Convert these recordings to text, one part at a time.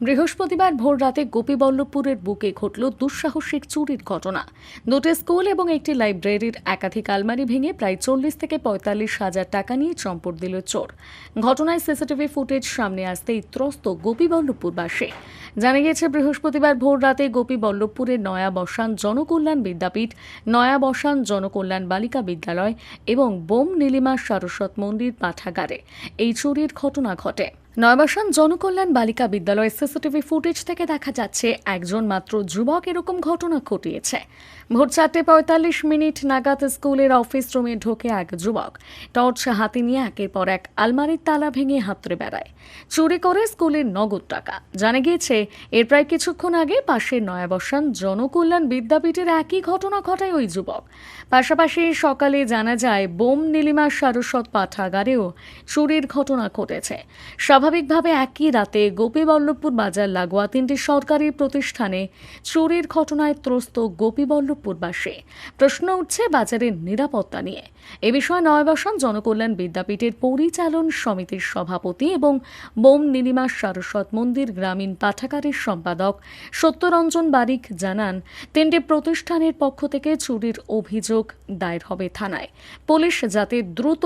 বৃহস্পতিবার ভোর রাতে গোপীবল্লভপুরের বুকে ঘটল দুঃসাহসিক চুরির ঘটনা। দুটি স্কুল এবং একটি লাইব্রেরির একাধিক আলমারি ভেঙে প্রায় চল্লিশ থেকে পঁয়তাল্লিশ হাজার টাকা নিয়ে চম্পট দিল চোর। ঘটনায় সিসিটিভি ফুটেজ সামনে আসতেই ত্রস্ত গোপীবল্লভপুরবাসী। জানা গিয়েছে, বৃহস্পতিবার ভোর রাতে গোপীবল্লভপুরের নয়া বসান জনকল্যাণ বিদ্যাপীঠ, নয়া বসান জনকল্যাণ বালিকা বিদ্যালয় এবং বোম নীলিমা সারস্বত মন্দির পাঠাগারে এই চুরির ঘটনা ঘটে। নয়বাসান জনকল্যাণ বালিকা বিদ্যালয়ের সিসিটিভি ফুটেজ থেকে দেখা যাচ্ছে, একজন মাত্র যুবক এরকম ঘটনা ঘটিয়েছে। ভোর চারটে পঁয়তাল্লিশ মিনিট নাগাদ স্কুলের অফিস রুমে ঢোকে এক যুবক। টর্চ হাতে নিয়ে একের পর এক আলমারির তালা ভেঙে হাতড়ে বেড়ায়। চুরি করে স্কুলের নগদ টাকা। জানা গিয়েছে, এর প্রায় কিছুক্ষণ আগে পাশের নয়াবসান জনকল্যাণ বিদ্যাপীঠের একই ঘটনা ঘটায় ওই যুবক। পাশাপাশি সকালে জানা যায়, বোম নীলিমা সারস্বত পাঠাগারেও চুরির ঘটনা ঘটেছে। স্বাভাবিকভাবে একই রাতে গোপীবল্লভপুর বাজার লাগোয়া তিনটি সরকারি প্রতিষ্ঠানে চুরির ঘটনায় ত্রস্ত গোপীবল্লভপুরবাসী। প্রশ্ন উঠছে বাজারের নিরাপত্তা নিয়ে। এ বিষয়ে নয়বাসন জনকল্যাণ বিদ্যাপীঠের পরিচালন সমিতির সভাপতি এবং বোম নীলিমা সারস্বত মন্দির গ্রামীণ পাঠাগারের সম্পাদক সত্যরঞ্জন বারিক জানান, তিনটি প্রতিষ্ঠানের পক্ষ থেকে চুরির অভিযোগ দায়ের হবে থানায়। পুলিশ যাতে দ্রুত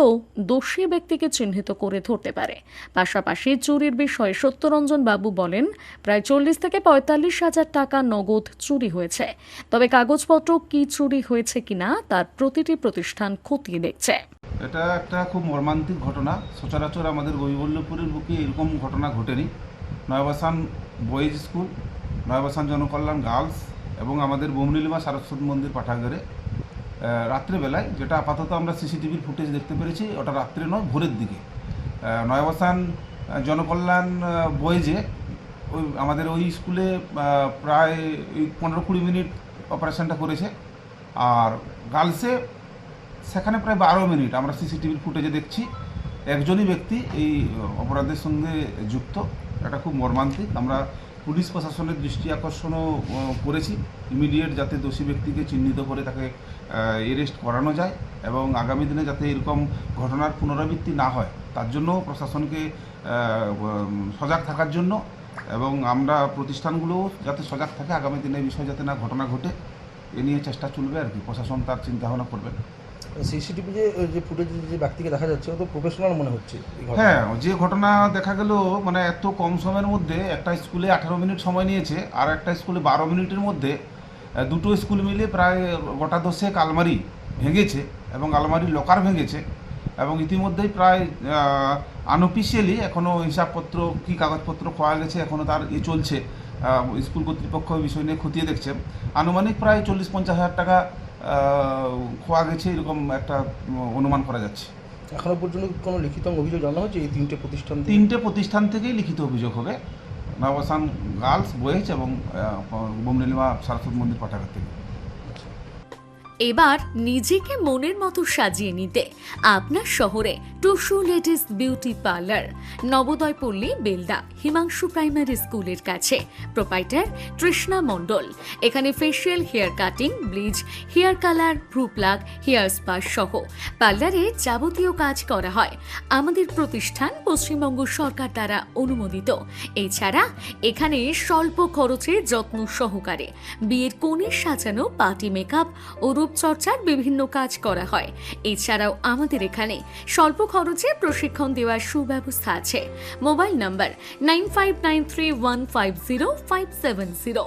দোষী ব্যক্তিকে চিহ্নিত করে ধরতে পারে। পাশাপাশি চুরির বিষয়ে সত্যরঞ্জন বাবু বলেন, প্রায় চল্লিশ থেকে পঁয়তাল্লিশ হাজার টাকা নগদ চুরি হয়েছে। তবে কাগজপত্র কি চুরি হয়েছে কিনা তার প্রতিটি প্রতিষ্ঠান খতিয়ে দেখছে। এটা একটা খুব মর্মান্তিক ঘটনা। সচরাচর আমাদের গৈবল্যপুরের বুকে এরকম ঘটনা ঘটেনি। Nayabasan boys school, Nayabasan Janakalyan girls এবং আমাদের বোমনীলিমা সারস্বত মন্দির পাঠাগারে রাত্রেবেলায় যেটা আপাতত আমরা সিসিটিভির ফুটেজ দেখতে পেরেছি, ওটা রাত্রে নয়, ভোরের দিকে। নয়বাসান জনকল্যাণ আহ, বয়েজে ওই আমাদের ওই স্কুলে প্রায় পনেরো কুড়ি মিনিট অপারেশনটা করেছে। আর গার্লসে সেখানে প্রায় বারো মিনিট আমরা সিসিটিভির ফুটেজে দেখছি। একজনই ব্যক্তি এই অপরাধের সঙ্গে যুক্ত। এটা খুব মর্মান্তিক। আমরা পুলিশ প্রশাসনের দৃষ্টি আকর্ষণও করেছি। ইমিডিয়েট যাতে দোষী ব্যক্তিকে চিহ্নিত করে তাকে এরেস্ট করানো যায় এবং আগামী দিনে যাতে এরকম ঘটনার পুনরাবৃত্তি না হয় তার জন্য প্রশাসনকে সজাগ থাকার জন্য এবং আমরা প্রতিষ্ঠানগুলোও যাতে সজাগ থাকে আগামী দিনে বিষয়ে যাতে না ঘটনা ঘটে এ নিয়ে চেষ্টা চলবে আর কি। প্রশাসন তার চিন্তাভাবনা করবে সিসিটিভি যে যে ফুটেজ যে ব্যক্তিকে দেখা যাচ্ছে ও তো প্রফেশনাল মনে হচ্ছে হ্যাঁ যে ঘটনা দেখা গেল মানে এত কম সময়ের মধ্যে একটা স্কুলে আঠারো মিনিট সময় নিয়েছে আর একটা স্কুলে বারো মিনিটের মধ্যে দুটো স্কুল মিলে প্রায় গোটা দশেক আলমারি ভেঙেছে এবং আলমারির লকার ভেঙেছে এবং ইতিমধ্যেই প্রায় আনঅফিসিয়ালি এখনও হিসাবপত্র কী কাগজপত্র খোয়া গেছে এখনও তার ই চলছে। স্কুল কর্তৃপক্ষ বিষয় নিয়ে খতিয়ে দেখছে। আনুমানিক প্রায় চল্লিশ পঞ্চাশ হাজার টাকা খোয়া গেছে এরকম একটা অনুমান করা যাচ্ছে। এখনও পর্যন্ত কোনো লিখিত অভিযোগ জানা হচ্ছে এই তিনটে প্রতিষ্ঠান তিনটে প্রতিষ্ঠান থেকেই লিখিত অভিযোগ হবে। নবাসান গার্লস বয়েজ এবং বোমনীলিমা সারস্বত মন্দির পাঠাগার থেকে। এবার নিজেকে মনের মতো সাজিয়ে নিতে আপনার শহরে Tusu ladies beauty parlour Nabodoy Palli Belda, Himanshu primary স্কুলের কাছে। প্রোপাইটার তৃষ্ণা মণ্ডল। এখানে facial hair cutting bleach hair colour ভ্রু প্লাগ হেয়ার স্পা সহ পার্লারে যাবতীয় কাজ করা হয়। আমাদের প্রতিষ্ঠান পশ্চিমবঙ্গ সরকার দ্বারা অনুমোদিত। এছাড়া এখানে স্বল্প খরচে যত্ন সহকারে বিয়ের কোণে সাজানো পার্টি মেকআপ ও রূপচর্চার বিভিন্ন কাজ করা হয়। এছাড়াও আমাদের এখানে স্বল্প খরচে প্রশিক্ষণ দেওয়ার সুব্যবস্থা আছে। Mobile number nine five nine three one five zero five seven zero.